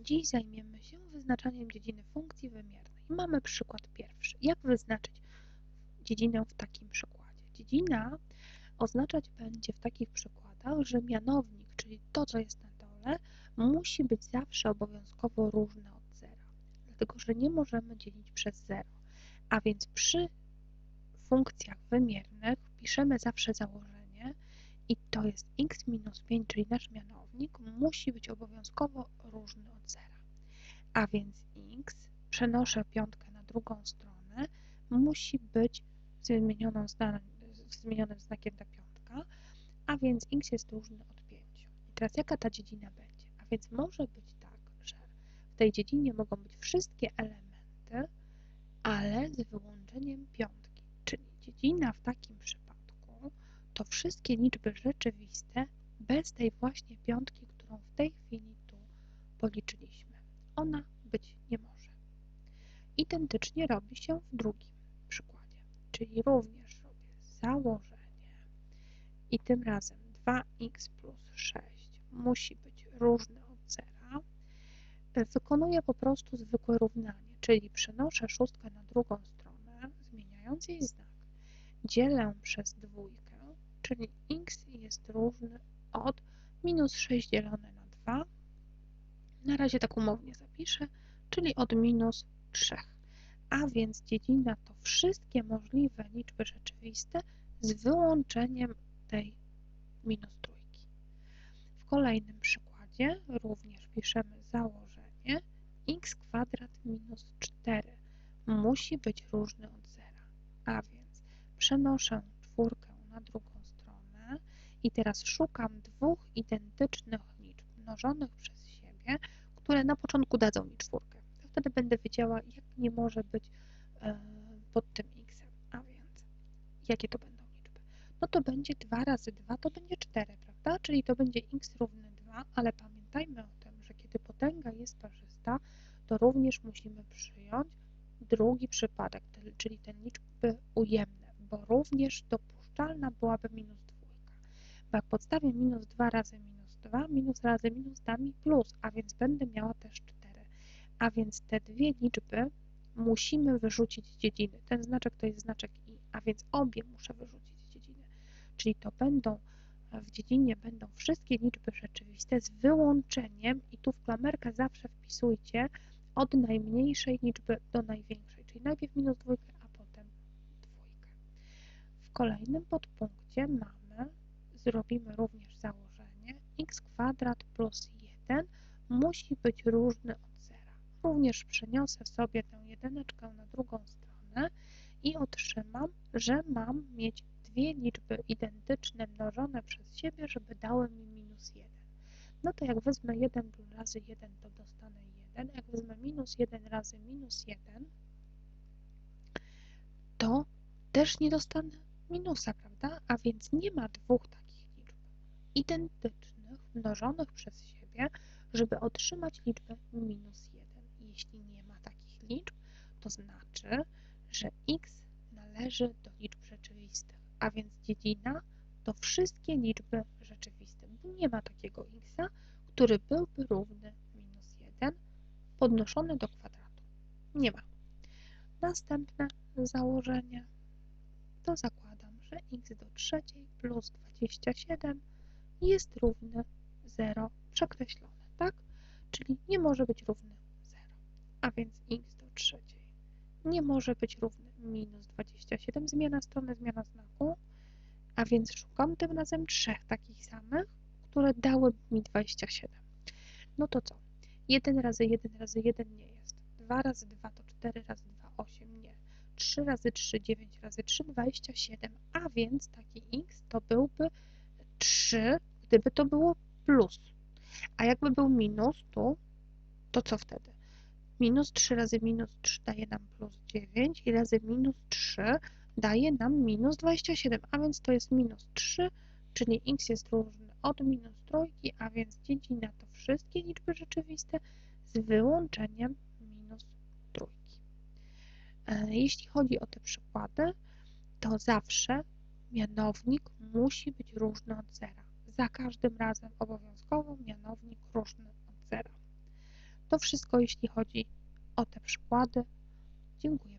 Dziś zajmiemy się wyznaczaniem dziedziny funkcji wymiernej. Mamy przykład pierwszy. Jak wyznaczyć dziedzinę w takim przykładzie? Dziedzina oznaczać będzie w takich przykładach, że mianownik, czyli to, co jest na dole, musi być zawsze obowiązkowo różny od zera, dlatego że nie możemy dzielić przez zero. A więc przy funkcjach wymiernych piszemy zawsze założenie i to jest x minus 5, czyli nasz mianownik, musi być obowiązkowo różny od zera. A więc x, przenoszę piątkę na drugą stronę, musi być zmienioną zna, zmienionym znakiem ta piątka, a więc x jest różny od 5. I teraz jaka ta dziedzina będzie? A więc może być tak, że w tej dziedzinie mogą być wszystkie elementy, ale z wyłączeniem piątki, czyli dziedzina w takim przypadku to wszystkie liczby rzeczywiste bez tej właśnie piątki, którą w tej chwili tu policzyliśmy. Ona być nie może. Identycznie robi się w drugim przykładzie, czyli również robię założenie i tym razem 2x plus 6 musi być różny od zera. Wykonuję po prostu zwykłe równanie, czyli przenoszę szóstkę na drugą stronę, zmieniając jej znak. Dzielę przez dwójkę, czyli x jest różny od minus 6 dzielone na 2. Na razie tak umownie zapiszę, czyli od minus 3. A więc dziedzina to wszystkie możliwe liczby rzeczywiste z wyłączeniem tej minus trójki. W kolejnym przykładzie również piszemy założenie x kwadrat minus 4 musi być różny od zera, a więc przenoszę czwórkę na drugą i teraz szukam dwóch identycznych liczb mnożonych przez siebie, które na początku dadzą mi czwórkę. To wtedy będę wiedziała, jak nie może być e, pod tym x. A więc jakie to będą liczby? No to będzie 2 razy 2, to będzie 4, prawda? Czyli to będzie x równy 2, ale pamiętajmy o tym, że kiedy potęga jest parzysta, to również musimy przyjąć drugi przypadek, czyli te liczby ujemne, bo również dopuszczalna byłaby minus 2 na podstawie minus 2 razy minus 2, minus razy minus da mi plus, a więc będę miała też 4. A więc te dwie liczby musimy wyrzucić z dziedziny. Ten znaczek to jest znaczek i, a więc obie muszę wyrzucić z dziedziny. Czyli to będą, w dziedzinie będą wszystkie liczby rzeczywiste z wyłączeniem, i tu w klamerkę zawsze wpisujcie, od najmniejszej liczby do największej, czyli najpierw minus dwójkę, a potem dwójkę. W kolejnym podpunkcie mamy zrobimy również założenie x kwadrat plus 1 musi być różny od zera. Również przeniosę sobie tę jedyneczkę na drugą stronę i otrzymam, że mam mieć dwie liczby identyczne mnożone przez siebie, żeby dały mi minus 1. No to jak wezmę 1 razy 1, to dostanę 1. Jak wezmę minus 1 razy minus 1, to też nie dostanę minusa, prawda? A więc nie ma dwóch takich identycznych mnożonych przez siebie, żeby otrzymać liczbę minus 1. Jeśli nie ma takich liczb, to znaczy, że x należy do liczb rzeczywistych a więc dziedzina to wszystkie liczby rzeczywiste, bo nie ma takiego x, który byłby równy minus 1 podnoszony do kwadratu. Nie ma. Następne założenie to zakładam, że x do trzeciej plus 27 jest równy 0 przekreślone, tak? Czyli nie może być równy 0, a więc x do trzeciej nie może być równy minus 27, zmiana strony, zmiana znaku, a więc szukam tym razem trzech takich samych, które dały mi 27. No to co? 1 razy 1 razy 1 nie jest. 2 razy 2 to 4 razy 2, 8 nie. 3 razy 3, 9 razy 3, 27, a więc taki x to byłby 3, gdyby to było plus. A jakby był minus tu, to co wtedy? Minus 3 razy minus 3 daje nam plus 9 i razy minus 3 daje nam minus 27, a więc to jest minus 3, czyli x jest różny od minus trójki, a więc dziedzina to wszystkie liczby rzeczywiste z wyłączeniem minus trójki. E, jeśli chodzi o te przykłady, to zawsze mianownik musi być różny od zera. Za każdym razem obowiązkowo mianownik różny od zera. To wszystko, jeśli chodzi o te przykłady. Dziękuję